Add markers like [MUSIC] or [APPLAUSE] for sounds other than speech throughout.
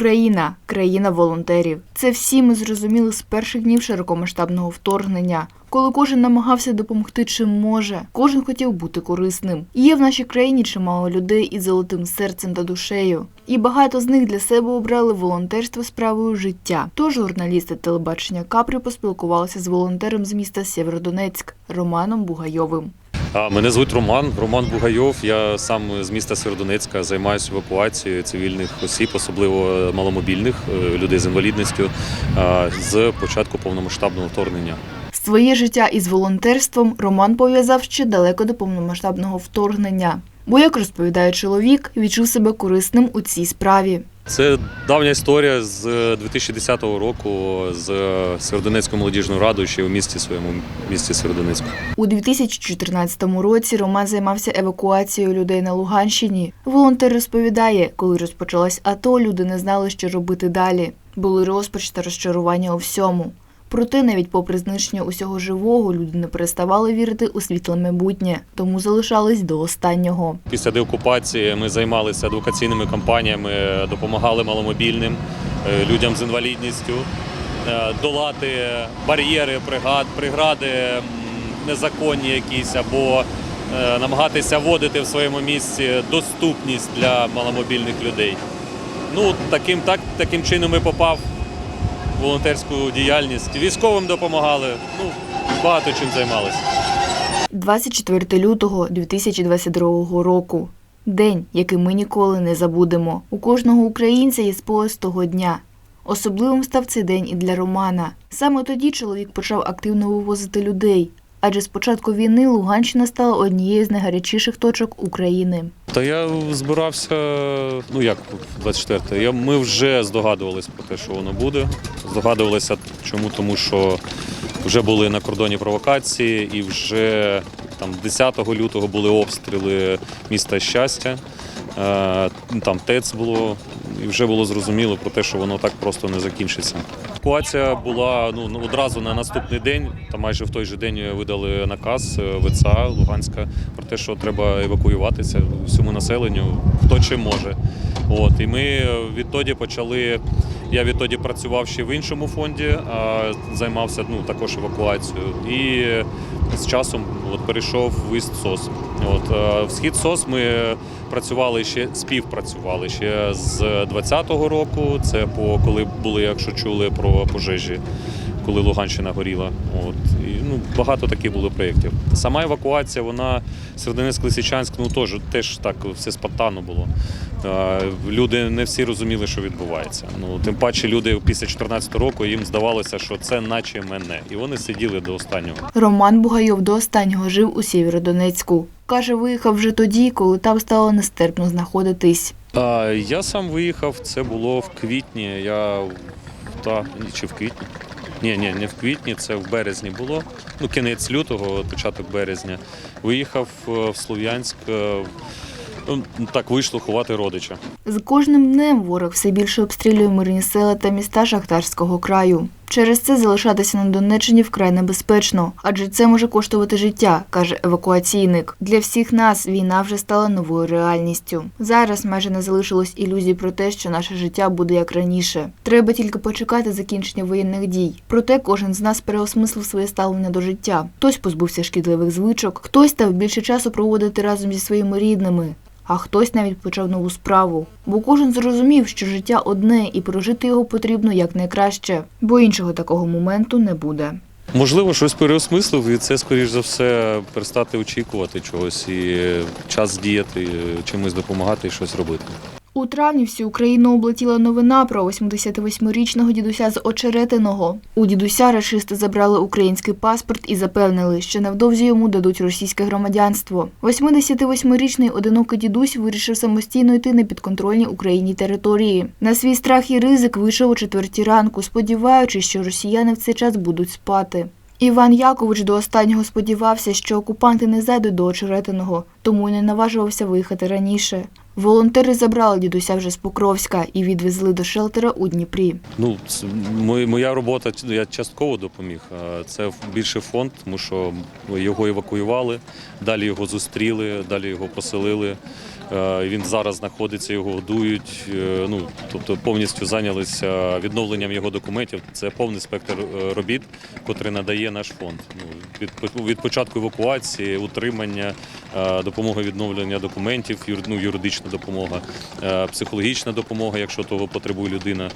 Україна країна волонтерів. Це всі ми зрозуміли з перших днів широкомасштабного вторгнення, коли кожен намагався допомогти чим може, кожен хотів бути корисним. Є в нашій країні чимало людей із золотим серцем та душею, і багато з них для себе обрали волонтерство справою життя. Тож журналісти телебачення Капрі поспілкувалися з волонтером з міста Сєвєродонецьк Романом Бугайовим. А, Мене звуть Роман, Роман Бугайов. Я сам з міста Сєвєродонецька займаюся евакуацією цивільних осіб, особливо маломобільних е, людей з інвалідністю, з початку повномасштабного вторгнення. Своє життя із волонтерством Роман пов'язав ще далеко до повномасштабного вторгнення. Бо, як розповідає чоловік, відчув себе корисним у цій справі. Це давня історія з 2010 року з Сєвєродонецькою молодіжною радою ще у місті своєму місті Сєвєродонецьку. У 2014 році Роман займався евакуацією людей на Луганщині. Волонтер розповідає, коли розпочалась АТО, люди не знали, що робити далі. Були розпач та розчарування у всьому. Проте, навіть попри знищення усього живого, люди не переставали вірити у світле майбутнє, тому залишались до останнього. Після деокупації ми займалися адвокаційними кампаніями, допомагали маломобільним е, людям з інвалідністю е, долати бар'єри, пригад, прегради незаконні якісь або е, намагатися вводити в своєму місці доступність для маломобільних людей. Ну, таким, так, таким чином і попав волонтерську діяльність. Військовим допомагали, ну, багато чим займалися. 24 лютого 2022 року. День, який ми ніколи не забудемо. У кожного українця є спогад того дня. Особливим став цей день і для Романа. Саме тоді чоловік почав активно вивозити людей, адже з початку війни Луганщина стала однією з найгарячіших точок України. Та я збирався, ну як 24 я Ми вже здогадувалися про те, що воно буде. Здогадувалися чому, тому що вже були на кордоні провокації, і вже там 10 лютого були обстріли міста щастя. Е, Там ТЕЦ було, і вже було зрозуміло про те, що воно так просто не закінчиться. Евакуація була ну одразу на наступний день. Та майже в той же день видали наказ е, ВЦА Луганська про те, що треба евакуюватися всьому населенню, хто чим може. От і ми відтоді почали. Я відтоді працював ще в іншому фонді, а займався ну також евакуацією. І з часом от перейшов в Іст СОС. От е, в схід СОС ми працювали ще співпрацювали ще з 20-го року. Це по коли були, якщо чули про пожежі, коли Луганщина горіла. От і ну багато таких було проєктів. Сама евакуація, вона Серединецьк Лисичанськ, ну теж теж так все спонтанно було. Люди не всі розуміли, що відбувається. Ну тим паче люди після 14 року їм здавалося, що це наче мене, і вони сиділи до останнього. Роман Бугайов до останнього жив у Сєвєродонецьку. Каже, виїхав вже тоді, коли там стало нестерпно знаходитись. А, я сам виїхав, це було в квітні. Я та чи в квітні? Ні, ні, не в квітні, це в березні було. Ну, кінець лютого, початок березня. Виїхав е, в Слов'янськ. е, ну, Так вийшло ховати родича. З кожним днем ворог все більше обстрілює мирні села та міста Шахтарського краю. Через це залишатися на Донеччині вкрай небезпечно, адже це може коштувати життя, каже евакуаційник. Для всіх нас війна вже стала новою реальністю. Зараз майже не залишилось ілюзій про те, що наше життя буде як раніше. Треба тільки почекати закінчення воєнних дій. Проте кожен з нас переосмислив своє ставлення до життя. Хтось позбувся шкідливих звичок, хтось став більше часу проводити разом зі своїми рідними а хтось навіть почав нову справу. Бо кожен зрозумів, що життя одне і прожити його потрібно якнайкраще, бо іншого такого моменту не буде. Можливо, щось переосмислив, і це, скоріш за все, перестати очікувати чогось і час діяти, чимось допомагати і щось робити. У травні всю Україну облетіла новина про 88-річного дідуся з Очеретиного. У дідуся рашисти забрали український паспорт і запевнили, що невдовзі йому дадуть російське громадянство. 88-річний одинокий дідусь вирішив самостійно йти на підконтрольні Україні території. На свій страх і ризик вийшов о четвертій ранку, сподіваючись, що росіяни в цей час будуть спати. Іван Якович до останнього сподівався, що окупанти не зайдуть до очеретиного, тому й не наважувався виїхати раніше. Волонтери забрали дідуся вже з Покровська і відвезли до шелтера у Дніпрі. Ну, це моя робота я частково допоміг. Це більше фонд, тому що його евакуювали, далі його зустріли, далі його поселили. Е, Він зараз знаходиться, його годують. е, Ну тобто повністю зайнялися відновленням його документів. Це повний спектр е, робіт, котрий надає наш фонд. Ну від, початку евакуації, утримання, допомога відновлення документів, ну, юридична допомога, психологічна допомога, якщо того потребує людина.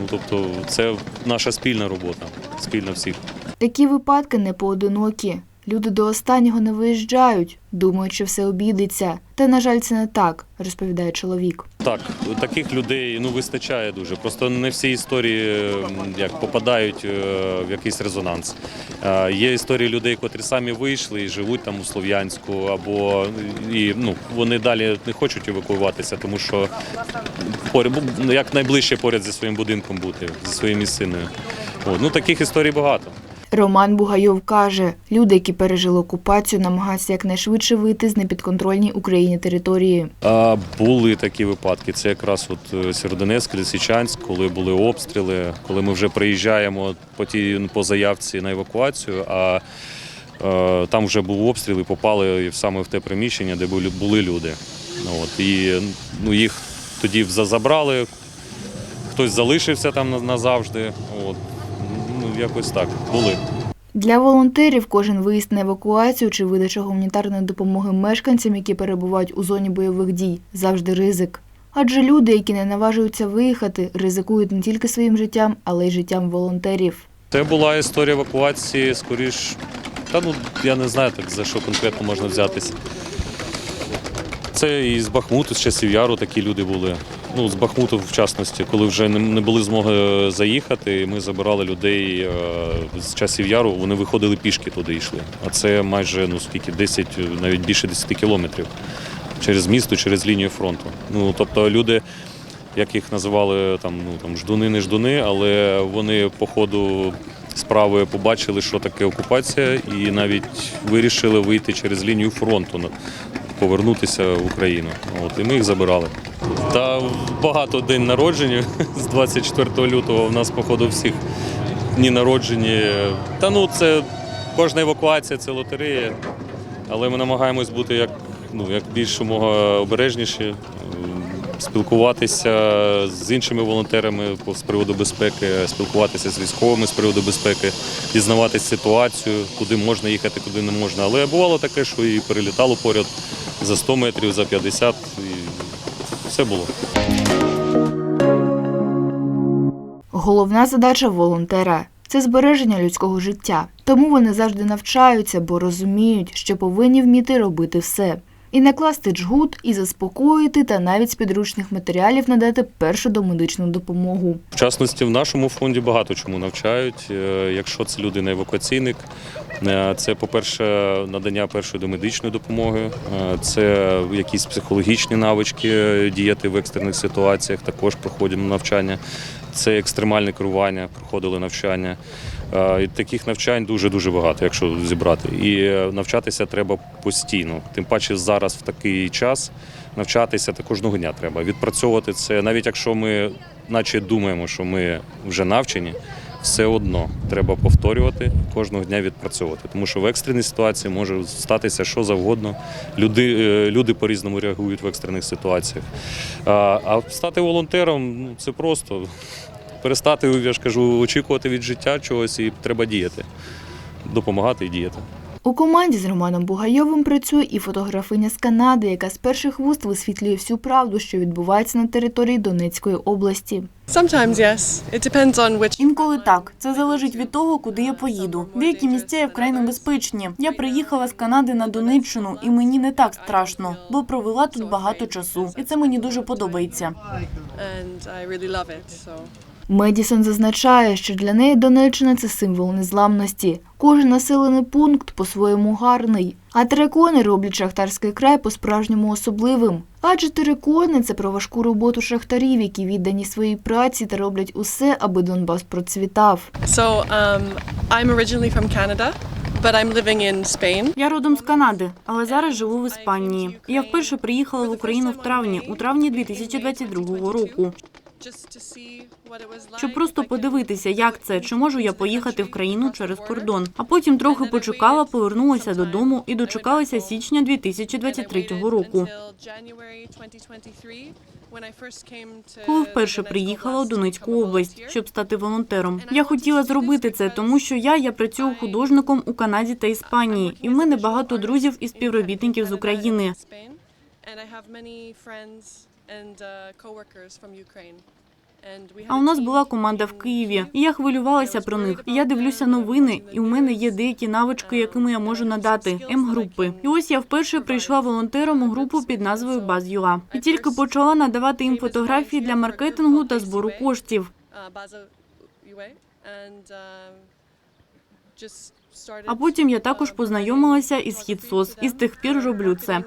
Ну тобто, це наша спільна робота, спільна всіх. Такі випадки не поодинокі. Люди до останнього не виїжджають, думають, що все обійдеться. Та, на жаль, це не так, розповідає чоловік. Так, таких людей ну вистачає дуже. Просто не всі історії як попадають е, в якийсь резонанс. Е, Є історії людей, котрі самі вийшли і живуть там у Слов'янську, або і ну вони далі не хочуть евакуюватися, тому що ну, як найближче поряд зі своїм будинком бути, зі своєю місциною. Ну таких історій багато. Роман Бугайов каже, люди, які пережили окупацію, намагаються якнайшвидше вийти з непідконтрольній Україні території. А, були такі випадки. Це якраз от е, Сєвєродонецьк, Лисичанськ, коли були обстріли, коли ми вже приїжджаємо по тій по заявці на евакуацію. А е, там вже був обстріл і попали саме в те приміщення, де були, були люди. Ну, От, і ну, їх тоді за- забрали, хтось залишився там на- назавжди. От, якось так були. Для волонтерів кожен виїзд на евакуацію чи видача гуманітарної допомоги мешканцям, які перебувають у зоні бойових дій, завжди ризик. Адже люди, які не наважуються виїхати, ризикують не тільки своїм життям, але й життям волонтерів. Це була історія евакуації, скоріш. Та ну я не знаю так за що конкретно можна взятися. Це і з Бахмуту, з часів Яру такі люди були. Ну, з Бахмуту, в частності, коли вже не, були змоги заїхати, ми забирали людей е, з часів Яру, вони виходили пішки туди йшли. А це майже ну скільки, 10, навіть більше 10 кілометрів через місто, через лінію фронту. Ну тобто люди як їх називали там, ну там ждуни, не ждуни, але вони по ходу справи побачили, що таке окупація, і навіть вирішили вийти через лінію фронту, повернутися в Україну. От, і ми їх забирали. Та багато день народження [LAUGHS] з 24 лютого. У нас, походу, всіх дні народжені. Та ну це кожна евакуація це лотерея. Але ми намагаємось бути як, ну, як більш умога обережніші, спілкуватися з іншими волонтерами з приводу безпеки, спілкуватися з військовими з приводу безпеки, дізнаватися ситуацію, куди можна їхати, куди не можна. Але бувало таке, що і перелітало поряд за 100 метрів, за 50, і все було. Головна задача волонтера це збереження людського життя. Тому вони завжди навчаються, бо розуміють, що повинні вміти робити все. І накласти джгут, і заспокоїти, та навіть з підручних матеріалів надати першу домедичну допомогу. В частності в нашому фонді багато чому навчають. Е, Якщо це людина евакуаційник, е, це, по-перше, надання першої домедичної допомоги, е, це якісь психологічні навички діяти в екстрених ситуаціях, також проходимо навчання. Це екстремальне керування, проходили навчання. Е, І таких навчань дуже-дуже багато, якщо зібрати. І е, навчатися треба постійно. Тим паче зараз в такий час навчатися та кожного дня треба. Відпрацьовувати це, навіть якщо ми наче думаємо, що ми вже навчені, все одно треба повторювати кожного дня відпрацьовувати. Тому що в екстреній ситуації може статися що завгодно. Люди, е, люди по-різному реагують в екстрених ситуаціях. А, а стати волонтером ну, це просто перестати, я ж кажу, очікувати від життя чогось і треба діяти, допомагати і діяти. У команді з Романом Бугайовим працює і фотографиня з Канади, яка з перших вуст висвітлює всю правду, що відбувається на території Донецької області. Sometimes, yes. It depends on which. Інколи так. Це залежить від того, куди я поїду. Деякі місця є вкрай небезпечні. Я приїхала з Канади на Донеччину, і мені не так страшно, бо провела тут багато часу, і це мені дуже подобається. And I really love it. So. Медісон зазначає, що для неї Донеччина це символ незламності. Кожен населений пункт по-своєму гарний. А терикони роблять шахтарський край по-справжньому особливим. Адже терикони – це про важку роботу шахтарів, які віддані своїй праці та роблять усе, аби Донбас процвітав. So um, I'm originally from Canada, but I'm living in Spain. Я родом з Канади, але зараз живу в Іспанії. Я вперше приїхала в Україну в травні, у травні 2022 року. Щоб просто подивитися, як це, чи можу я поїхати в країну через кордон. А потім трохи почекала, повернулася додому і дочекалася січня And I 2023 waited року. until January 2023, when I first came to Коли вперше приїхала у Донецьку область, щоб стати волонтером. Я хотіла зробити це, тому що я, я працюю художником у Канаді та Іспанії, і в мене багато друзів і співробітників з України. А у нас була команда в Києві, і я хвилювалася про них. І я дивлюся новини, і у мене є деякі навички, якими я можу надати М-групи. І ось я вперше прийшла волонтером у групу під назвою Баз.ЮА. І тільки почала надавати їм фотографії для маркетингу та збору коштів. А потім я також познайомилася із «Хітсос», і з тих пір роблю це.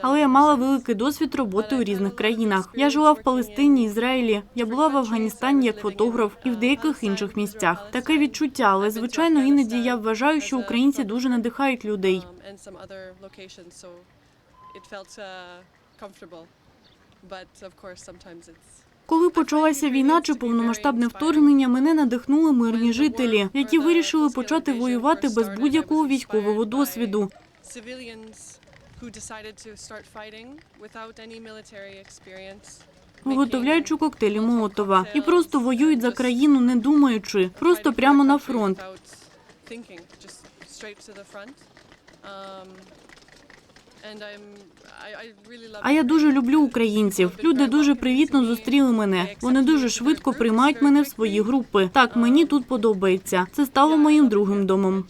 Але я мала великий досвід роботи у різних країнах. Я жила в Палестині, Ізраїлі. Я була в Афганістані як фотограф і в деяких інших місцях. Таке відчуття, але звичайно іноді я вважаю, що українці дуже надихають людей. Коли почалася війна чи повномасштабне вторгнення, мене надихнули мирні жителі, які вирішили почати воювати без будь-якого військового досвіду. Виготовляючи коктейлі Молотова і просто воюють за країну, не думаючи, просто прямо на фронт. А я дуже люблю українців. Люди дуже привітно зустріли мене. Вони дуже швидко приймають мене в свої групи. Так, мені тут подобається. Це стало моїм другим домом.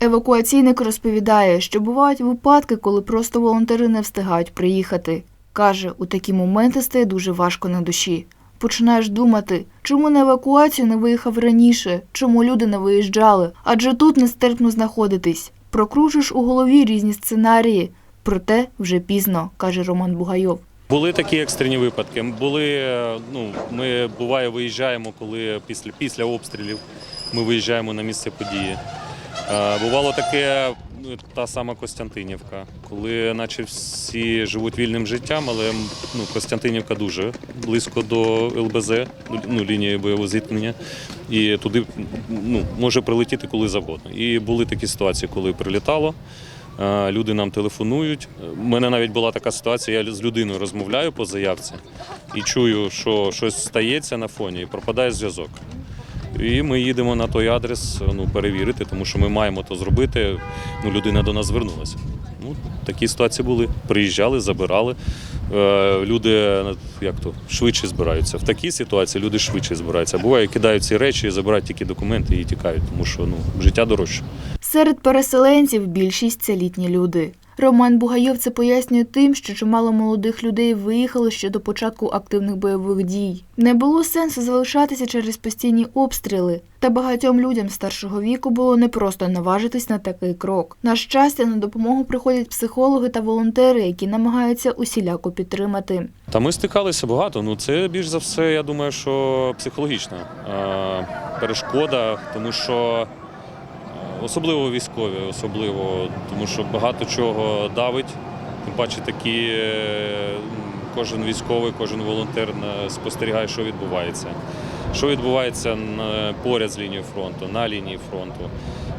Евакуаційник розповідає, що бувають випадки, коли просто волонтери не встигають приїхати. Каже, у такі моменти стає дуже важко на душі. Починаєш думати, чому на евакуацію не виїхав раніше, чому люди не виїжджали, адже тут нестерпно знаходитись. Прокручуєш у голові різні сценарії, проте вже пізно, каже Роман Бугайов. Були такі екстрені випадки. Були, е, ну, ми буває виїжджаємо, коли після, після обстрілів ми виїжджаємо на місце події. Е, Бувало таке, та сама Костянтинівка, коли наче всі живуть вільним життям, але ну, Костянтинівка дуже близько до ЛБЗ, ну, лінії бойового зіткнення, і туди ну, може прилетіти коли завгодно. І були такі ситуації, коли прилітало. Е, Люди нам телефонують. У мене навіть була така ситуація, я з людиною розмовляю по заявці і чую, що щось стається на фоні і пропадає зв'язок. І ми їдемо на той адрес ну, перевірити, тому що ми маємо то зробити. Ну, людина до нас звернулася. Ну, такі ситуації були. Приїжджали, забирали. Е, люди як то, швидше збираються. В такій ситуації люди швидше збираються. Буває, кидають ці речі, забирають тільки документи і тікають, тому що ну, життя дорожче. Серед переселенців більшість це літні люди. Роман Бугайов це пояснює тим, що чимало молодих людей виїхали ще до початку активних бойових дій. Не було сенсу залишатися через постійні обстріли. Та багатьом людям старшого віку було непросто наважитись на такий крок. На щастя, на допомогу приходять психологи та волонтери, які намагаються усіляко підтримати. Та ми стикалися багато. Ну це більш за все, я думаю, що психологічна е, перешкода, тому що особливо військові, особливо, тому що багато чого давить. Тим паче такі е, кожен військовий, кожен волонтер е, спостерігає, що відбувається. Що відбувається поряд з лінією фронту, на лінії фронту,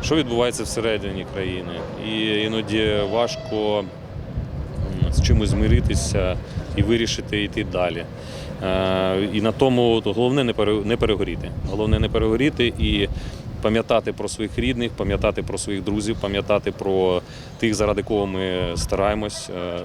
що відбувається всередині країни. І іноді важко з чимось змиритися і вирішити йти далі. Е, І на тому то головне не перегоріти. Головне не перегоріти і пам'ятати про своїх рідних, пам'ятати про своїх друзів, пам'ятати про тих, заради кого ми стараємось, е,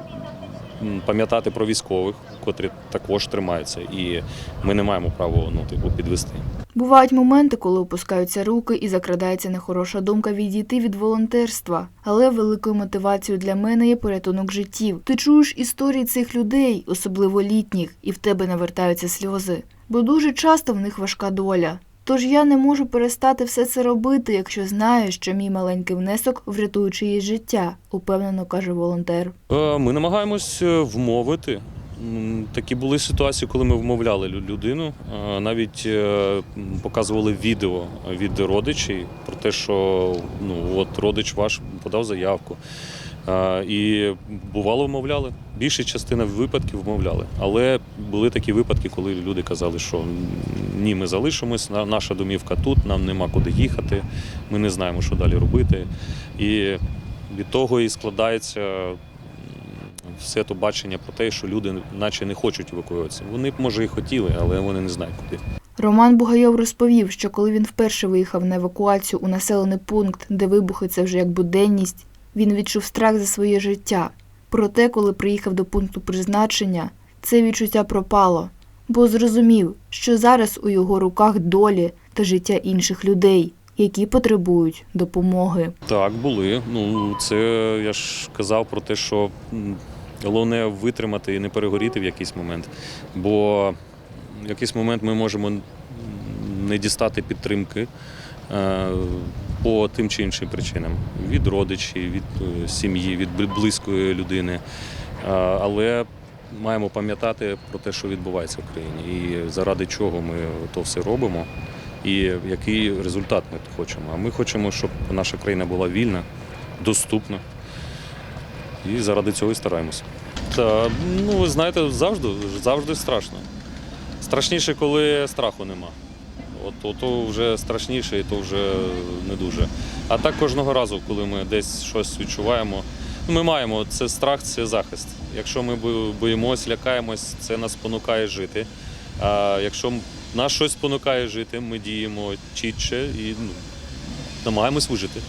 пам'ятати про військових, котрі також тримаються. І ми не маємо права ну, типу, підвести. Бувають моменти, коли опускаються руки і закрадається нехороша думка відійти від волонтерства. Але великою мотивацією для мене є порятунок життів. Ти чуєш історії цих людей, особливо літніх, і в тебе навертаються сльози. Бо дуже часто в них важка доля. Тож я не можу перестати все це робити, якщо знаю, що мій маленький внесок врятує чиєсь життя, упевнено каже волонтер. Е, Ми намагаємось е, вмовити. Такі були ситуації, коли ми вмовляли людину. Е, Навіть показували відео від родичів про те, що ну от родич ваш подав заявку. І бувало вмовляли. Більша частина випадків вмовляли. Але були такі випадки, коли люди казали, що ні, ми залишимось, на- наша домівка тут, нам нема куди їхати, ми не знаємо, що далі робити. І від того і складається все то бачення про те, що люди наче не хочуть евакуюватися. Вони може, і хотіли, але вони не знають куди. Роман Бугайов розповів, що коли він вперше виїхав на евакуацію у населений пункт, де вибухи це вже як буденність, він відчув страх за своє життя. Проте, коли приїхав до пункту призначення, це відчуття пропало, бо зрозумів, що зараз у його руках долі та життя інших людей, які потребують допомоги. Так, були. Ну, це я ж казав про те, що головне витримати і не перегоріти в якийсь момент. Бо в якийсь момент ми можемо не дістати підтримки по тим чи іншим причинам: від родичів, від е, сім'ї, від близької людини. Е, Але маємо пам'ятати про те, що відбувається в країні, і заради чого ми то все робимо і який результат ми хочемо. А ми хочемо, щоб наша країна була вільна, доступна. І заради цього і стараємося. Та, ну, ви знаєте, завжди, завжди страшно. Страшніше, коли страху нема. От, то вже страшніше і то вже не дуже. А так кожного разу, коли ми десь щось відчуваємо, ми маємо це страх, це захист. Якщо ми бо- боїмось, лякаємось, це нас спонукає жити. А якщо нас щось спонукає жити, ми діємо чітче і ну, намагаємось вижити.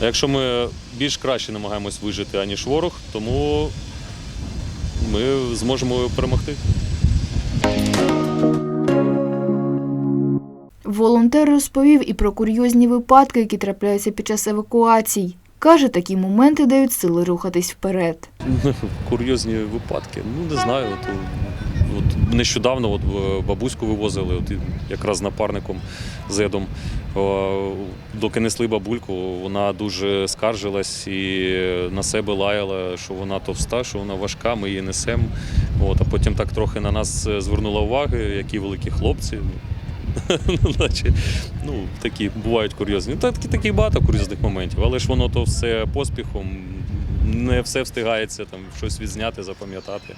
А якщо ми більш краще намагаємось вижити, аніж ворог, тому ми зможемо перемогти. Волонтер розповів і про курйозні випадки, які трапляються під час евакуацій. Каже, такі моменти дають сили рухатись вперед. Курйозні випадки. Ну не знаю. От, от нещодавно от, е, бабуську вивозили, от якраз напарником зедом. О, Доки несли бабульку, вона дуже скаржилась і на себе лаяла, що вона товста, що вона важка, ми її несемо. От, а потім так трохи на нас е, звернула увагу, які великі хлопці. [LAUGHS] Ну, такі бувають курйозні. Ну, такі, багато курйозних моментів, але ж воно то все поспіхом, не все встигається там щось відзняти, запам'ятати.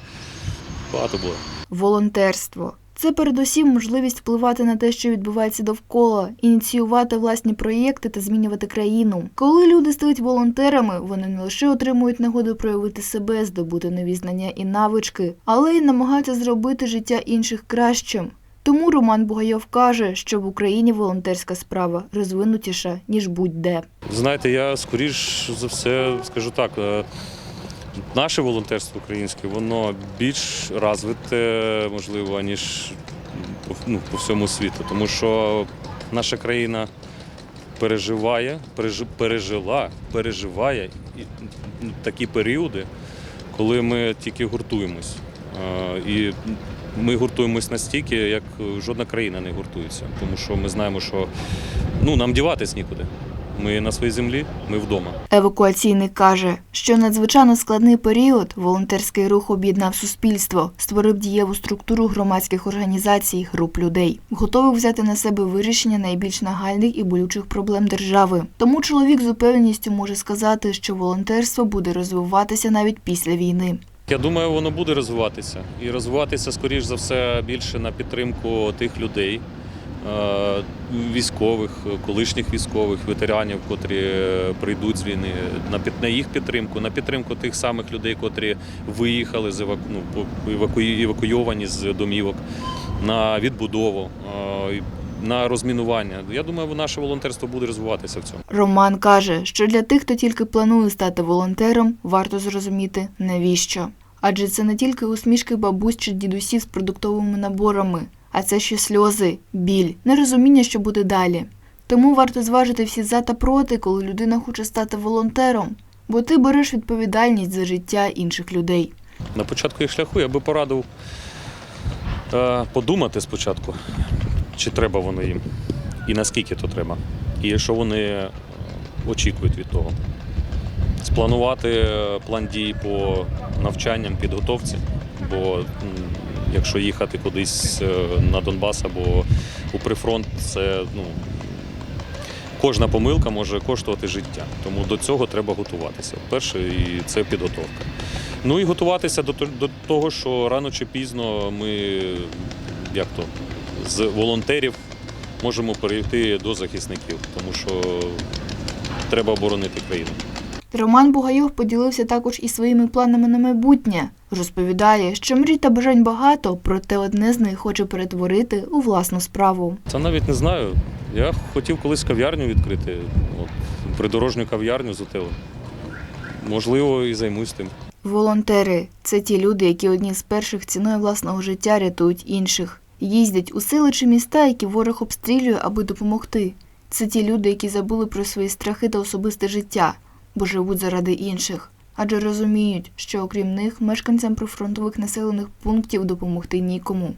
Багато було. Волонтерство це передусім можливість впливати на те, що відбувається довкола, ініціювати власні проєкти та змінювати країну. Коли люди стають волонтерами, вони не лише отримують нагоду проявити себе, здобути нові знання і навички, але й намагаються зробити життя інших кращим. Тому Роман Бугайов каже, що в Україні волонтерська справа розвинутіша ніж будь-де. Знаєте, я скоріш за все скажу так. е, Наше волонтерство українське, воно більш розвите, можливо, ніж ну, по всьому світу. Тому що наша країна переживає, пережи- пережила, переживає ну, такі періоди, коли ми тільки гуртуємось. Е, І ми гуртуємось настільки, як жодна країна не гуртується. Тому що ми знаємо, що ну, нам діватись нікуди. Ми на своїй землі, ми вдома. Евакуаційник каже, що надзвичайно складний період волонтерський рух об'єднав суспільство, створив дієву структуру громадських організацій, груп людей, готових взяти на себе вирішення найбільш нагальних і болючих проблем держави. Тому чоловік з упевненістю може сказати, що волонтерство буде розвиватися навіть після війни. Я думаю, воно буде розвиватися. І розвиватися, скоріш за все, більше на підтримку тих людей, е, військових, колишніх військових, ветеранів, котрі е, прийдуть з війни, на їх підтримку, на підтримку тих самих людей, котрі виїхали з ну, евакуйовані з домівок, на відбудову, е, на розмінування. Я думаю, наше волонтерство буде розвиватися в цьому. Роман каже, що для тих, хто тільки планує стати волонтером, варто зрозуміти навіщо. Адже це не тільки усмішки бабусь чи дідусів з продуктовими наборами, а це ще сльози, біль, нерозуміння, що буде далі. Тому варто зважити всі за та проти, коли людина хоче стати волонтером, бо ти береш відповідальність за життя інших людей. На початку їх шляху я би порадив е, подумати спочатку, чи треба воно їм, і наскільки то треба, і що вони е, очікують від того. Спланувати е, план дій по навчанням, підготовці, бо якщо їхати кудись е, на Донбас або у прифронт, це ну, кожна помилка може коштувати життя. Тому до цього треба готуватися. Перше, і це підготовка. Ну і готуватися до того, що рано чи пізно ми як то, з волонтерів можемо перейти до захисників, тому що треба оборонити країну. Роман Бугайов поділився також і своїми планами на майбутнє. Розповідає, що мрій та бажань багато, проте одне з них хоче перетворити у власну справу. Це навіть не знаю. Я хотів колись кав'ярню відкрити, от, придорожню кав'ярню з отелем. Можливо, і займусь тим. Волонтери це ті люди, які одні з перших ціною власного життя рятують інших. Їздять у сели чи міста, які ворог обстрілює, аби допомогти. Це ті люди, які забули про свої страхи та особисте життя, бо живуть заради інших, адже розуміють, що окрім них мешканцям прифронтових населених пунктів допомогти нікому.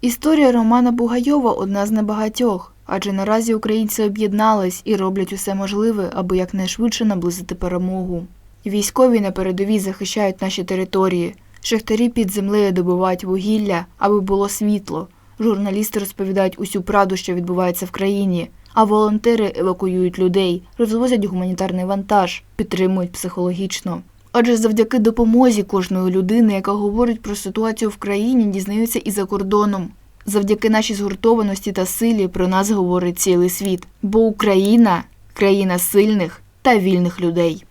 Історія Романа Бугайова одна з небагатьох, адже наразі українці об'єднались і роблять усе можливе, аби якнайшвидше наблизити перемогу. Військові на передовій захищають наші території. Шахтарі під землею добувають вугілля, аби було світло. Журналісти розповідають усю правду, що відбувається в країні. А волонтери евакуюють людей, розвозять гуманітарний вантаж, підтримують психологічно. Адже завдяки допомозі кожної людини, яка говорить про ситуацію в країні, дізнаються і за кордоном. Завдяки нашій згуртованості та силі про нас говорить цілий світ. Бо Україна країна сильних та вільних людей.